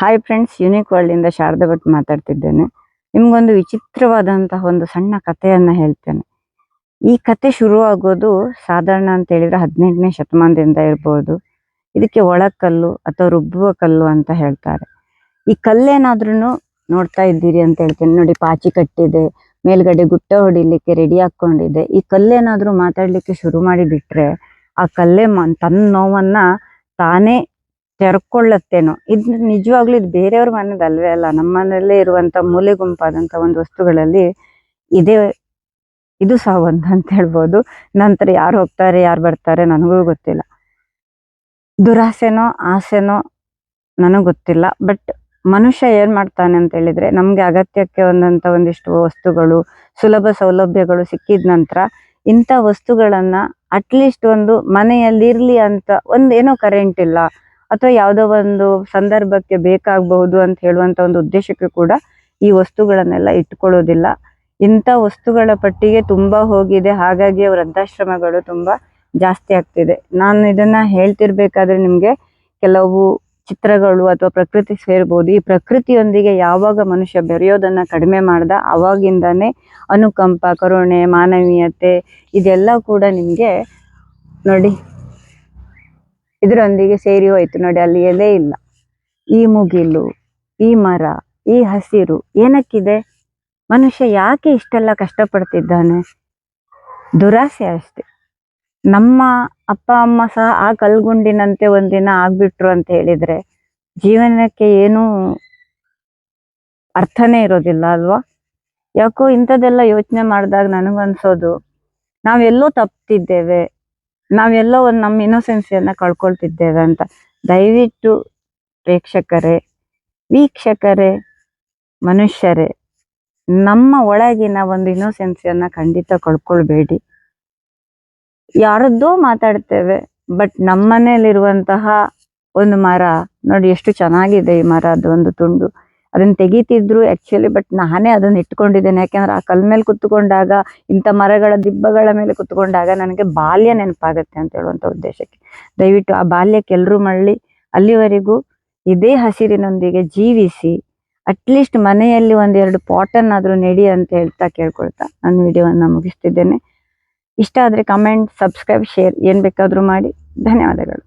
Hi friends unique world ಇಂದ ಶಾರದಾ ಭಟ್ ಮಾತಾಡ್ತಿದ್ದೇನೆ. ನಿಮ್ಗೊಂದು ವಿಚಿತ್ರವಾದಂತಹ ಒಂದು ಸಣ್ಣ ಕಥೆಯನ್ನ ಹೇಳ್ತೇನೆ. ಈ ಕತೆ ಆಗೋದು ಸಾಧಾರಣ ಅಂತ ಹೇಳಿದ್ರೆ ಹದಿನೆಂಟನೇ ಶತಮಾನದಿಂದ ಇರ್ಬೋದು. ಇದಕ್ಕೆ ಒಳಕಲ್ಲು ಅಥವಾ ರುಬ್ಬುವ ಕಲ್ಲು ಅಂತ ಹೇಳ್ತಾರೆ. ಈ ಕಲ್ಲೇನಾದ್ರೂ ನೋಡ್ತಾ ಇದ್ದೀರಿ ಅಂತ ಹೇಳ್ತೇನೆ. ನೋಡಿ, ಪಾಚಿ ಕಟ್ಟಿದೆ, ಮೇಲ್ಗಡೆ ಗುಟ್ಟ ಹೊಡಿಲಿಕ್ಕೆ ರೆಡಿ ಹಾಕೊಂಡಿದೆ ಈ ಕಲ್ಲೇನಾದ್ರೂ ಮಾತಾಡ್ಲಿಕ್ಕೆ ಶುರು ಮಾಡಿ ಬಿಟ್ರೆ ಆ ಕಲ್ಲೇ ತನ್ನ ನೋವನ್ನ ತಾನೇ ತೆರ್ಕೊಳ್ಳತ್ತೇನೋ. ಇದು ನಿಜವಾಗ್ಲೂ ಇದು ಬೇರೆಯವ್ರ ಮನೇದು ಅಲ್ವೇ ಅಲ್ಲ ನಮ್ಮ ಮನೆಯಲ್ಲೇ ಇರುವಂತ ಮೂಲೆ ಗುಂಪಾದಂತ ಒಂದು ವಸ್ತುಗಳಲ್ಲಿ ಇದೇ ಇದು ಸಹ ಒಂದು ಅಂತ ಹೇಳ್ಬೋದು. ನಂತರ ಯಾರು ಹೋಗ್ತಾರೆ, ಯಾರು ಬರ್ತಾರೆ ನನಗೂ ಗೊತ್ತಿಲ್ಲ. ದುರಾಸೆನೋ, ಆಸೆನೋ ನನಗೆ ಗೊತ್ತಿಲ್ಲ. ಬಟ್ ಮನುಷ್ಯ ಏನ್ ಮಾಡ್ತಾನೆ ಅಂತ ಹೇಳಿದ್ರೆ, ನಮ್ಗೆ ಅಗತ್ಯಕ್ಕೆ ಒಂದಂತ ಒಂದಿಷ್ಟು ವಸ್ತುಗಳು, ಸುಲಭ ಸೌಲಭ್ಯಗಳು ಸಿಕ್ಕಿದ ನಂತರ ಇಂಥ ವಸ್ತುಗಳನ್ನ ಅಟ್ಲೀಸ್ಟ್ ಒಂದು ಮನೆಯಲ್ಲಿ ಇರ್ಲಿ ಅಂತ ಒಂದ್ ಏನೋ ಕರೆಂಟ್ ಇಲ್ಲ. ಅಥವಾ ಯಾವುದೋ ಒಂದು ಸಂದರ್ಭಕ್ಕೆ ಬೇಕಾಗಬಹುದು ಅಂತ ಹೇಳುವಂತ ಒಂದು ಉದ್ದೇಶಕ್ಕೆ ಕೂಡ ಈ ವಸ್ತುಗಳನ್ನೆಲ್ಲ ಇಟ್ಕೊಳ್ಳೋದಿಲ್ಲ. ಇಂಥ ವಸ್ತುಗಳ ಪಟ್ಟಿಗೆ ತುಂಬಾ ಹೋಗಿದೆ. ಹಾಗಾಗಿ ವೃದ್ಧಾಶ್ರಮಗಳು ತುಂಬಾ ಜಾಸ್ತಿ ಆಗ್ತಿದೆ. ನಾನು ಇದನ್ನ ಹೇಳ್ತಿರ್ಬೇಕಾದ್ರೆ ನಿಮ್ಗೆ ಕೆಲವು ಚಿತ್ರಗಳು ಅಥವಾ ಪ್ರಕೃತಿ ಸೇರ್ಬೋದು. ಈ ಪ್ರಕೃತಿಯೊಂದಿಗೆ ಯಾವಾಗ ಮನುಷ್ಯ ಬೆರೆಯೋದನ್ನ ಕಡಿಮೆ ಮಾಡ್ದ ಅವಾಗಿಂದಾನೇ ಅನುಕಂಪ, ಕರುಣೆ, ಮಾನವೀಯತೆ, ಇದೆಲ್ಲ ಕೂಡ ನಿಮ್ಗೆ ನೋಡಿ ಇದರೊಂದಿಗೆ ಸೇರಿ ಹೋಯ್ತು ನೋಡಿ, ಅಲ್ಲಿ ಎಲೆ ಇಲ್ಲ. ಈ ಮುಗಿಲು, ಈ ಮರ, ಈ ಹಸಿರು ಏನಕ್ಕಿದೆ? ಮನುಷ್ಯ ಯಾಕೆ ಇಷ್ಟೆಲ್ಲ ಕಷ್ಟಪಡ್ತಿದ್ದಾನೆ? ದುರಾಸೆ ಅಷ್ಟೆ. ನಮ್ಮ ಅಪ್ಪ, ಅಮ್ಮ ಸಹ ಆ ಕಲ್ಗುಂಡಿನಂತೆ ಒಂದಿನ ಆಗ್ಬಿಟ್ರು ಅಂತ ಹೇಳಿದ್ರೆ ಜೀವನಕ್ಕೆ ಏನು ಅರ್ಥನೇ ಇರೋದಿಲ್ಲ ಅಲ್ವಾ? ಯಾಕೋ ಇಂಥದ್ದೆಲ್ಲ ಯೋಚನೆ ಮಾಡಿದಾಗ ನನಗನ್ಸೋದು, ನಾವೆಲ್ಲೋ ತಪ್ತಿದ್ದೇವೆ ನಾವೆಲ್ಲೋ ಒಂದು ನಮ್ಮ ಇನ್ನೋಸೆನ್ಸಿಯನ್ನ ಕಳ್ಕೊಳ್ತಿದ್ದೇವೆ ಅಂತ. ದಯವಿಟ್ಟು ಪ್ರೇಕ್ಷಕರೇ, ವೀಕ್ಷಕರೇ, ಮನುಷ್ಯರೇ, ನಮ್ಮ ಒಳಗಿನ ಒಂದು ಇನ್ನೋಸೆನ್ಸಿಯನ್ನ ಖಂಡಿತ ಕಳ್ಕೊಳ್ಬೇಡಿ. ಯಾರದ್ದೋ ಮಾತಾಡ್ತೇವೆ ಬಟ್ ನಮ್ಮನೇಲಿರುವಂತಹ ಒಂದು ಮರ, ನೋಡಿ ಎಷ್ಟು ಚೆನ್ನಾಗಿದೆ ಈ ಮರದ ಒಂದು ತುಂಡು. ಅದನ್ನ ತೆಗಿತಿದ್ರು ಆಕ್ಚುಲಿ ಬಟ್ ನಾನೇ ಅದನ್ನ ಇಟ್ಕೊಂಡಿದ್ದೇನೆ. ಯಾಕೆಂದ್ರೆ ಆ ಕಲ್ ಮೇಲೆ ಕುತ್ಕೊಂಡಾಗ, ಇಂಥ ಮರಗಳ ದಿಬ್ಬಗಳ ಮೇಲೆ ಕುತ್ಕೊಂಡಾಗ ನನಗೆ ಬಾಲ್ಯ ನೆನಪಾಗತ್ತೆ ಅಂತ ಹೇಳುವಂತ ಉದ್ದೇಶಕ್ಕೆ. ದಯವಿಟ್ಟು ಆ ಬಾಲ್ಯಕ್ಕೆ ಎಲ್ಲರೂ ಮಳ್ಳಿ ಅಲ್ಲಿವರೆಗೂ ಇದೇ ಹಸಿರಿನೊಂದಿಗೆ ಜೀವಿಸಿ ಅಟ್ಲೀಸ್ಟ್ ಮನೆಯಲ್ಲಿ ಒಂದೆರಡು ಪಾಟನ್ನಾದರೂ ನೆಡಿ ಅಂತ ಹೇಳ್ತಾ ಕೇಳ್ಕೊಳ್ತಾ ನಾನು ವಿಡಿಯೋವನ್ನ ಮುಗಿಸ್ತಿದ್ದೇನೆ. ಇಷ್ಟ ಆದ್ರೆ ಕಮೆಂಟ್ ಸಬ್ಸ್ಕ್ರೈಬ್ ಶೇರ್ ಏನ್ ಬೇಕಾದ್ರೂ ಮಾಡಿ. ಧನ್ಯವಾದಗಳು.